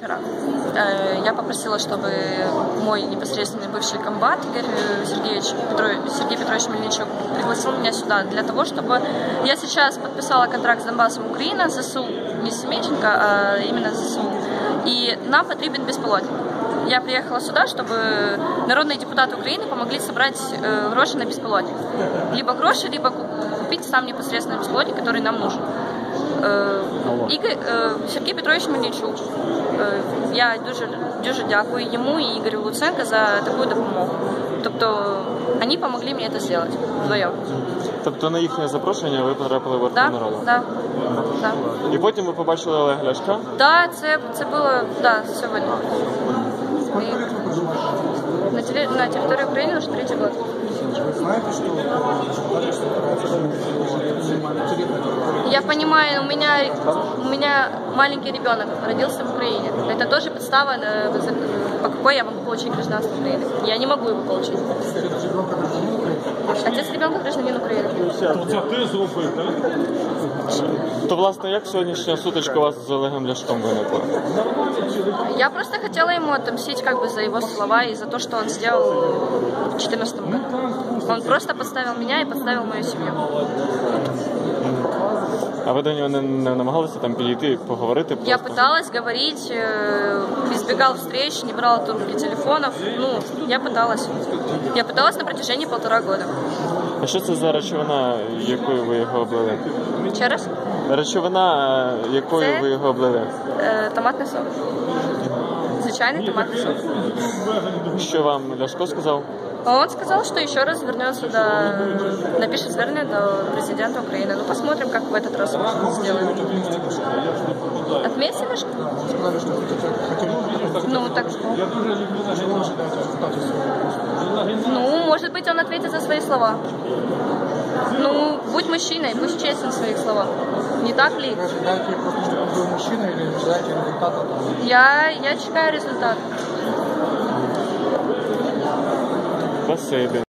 Вчера э, я попросила, чтобы мой непосредственный бывший комбат Игорь Сергеевич Петрович, Сергей Петрович Мельничук пригласил меня сюда для того, чтобы я сейчас подписала контракт с Донбассом Украина, ЗСУ, не Семенченко, а именно ЗСУ, и нам потребен беспилотник. Я приехала сюда, чтобы народные депутаты Украины помогли собрать э, гроши на беспилотник. Либо гроши, либо купить сам непосредственно беспилотник, который нам нужен. Е, Ігор, е, Сергій Петрович Мельничук. Е, Я дуже дуже дякую йому і Ігорю Луценко за таку допомогу. Тобто вони допомогли мені це зробити вдвоєм. Тобто на їхнє запрошення ви потрапили в Да, Верховну Раду. да, да. І потім ви побачили Олега Ляшка. Да, це, це було да, сьогодні. І на, теле, на території України вже третій год. Вы знаете, что законодательство я понимаю, у меня, у меня маленький ребенок родился в Украине. Это тоже подстава, э, по какой я могу получить гражданство Украины. Я не могу его получить. Отец ребенка гражданин Украины. То це ти зробив, так? То, власне, як сьогоднішня сутичка у вас з Олегом Ляшком виникла? Я просто хотела ему отомстить как бы за его слова и за то, что он сделал в 2014 году. Он просто подставил меня и подставил мою семью. А ви до нього не, не намагалися там підійти, поговорити? Я просто? пыталась говорить, э, избегал встреч, не брал трубки телефонов. Ну, я пыталась. Я пыталась на протяжении полтора года. А що це за речовина, якою ви його облили? Ще раз? Речовина, е, якою Це- ви його облили? Е, томатний сок. Звичайний томатный сок. Що вам Ляшко сказав? А Он сказал, что еще раз вернется до... напишет звернение до президента Украины. Ну, посмотрим, как в этот раз. Отметьте Ляшко? сказали, что Ну, так... Ну, может быть, он ответит за свои слова. Ну, будь мужчиной, будь честен в своих словах. Не так ли? Вы ожидаете просто, чтобы он был мужчина или ожидаете результата? Я, я чекаю результат. Itapeceba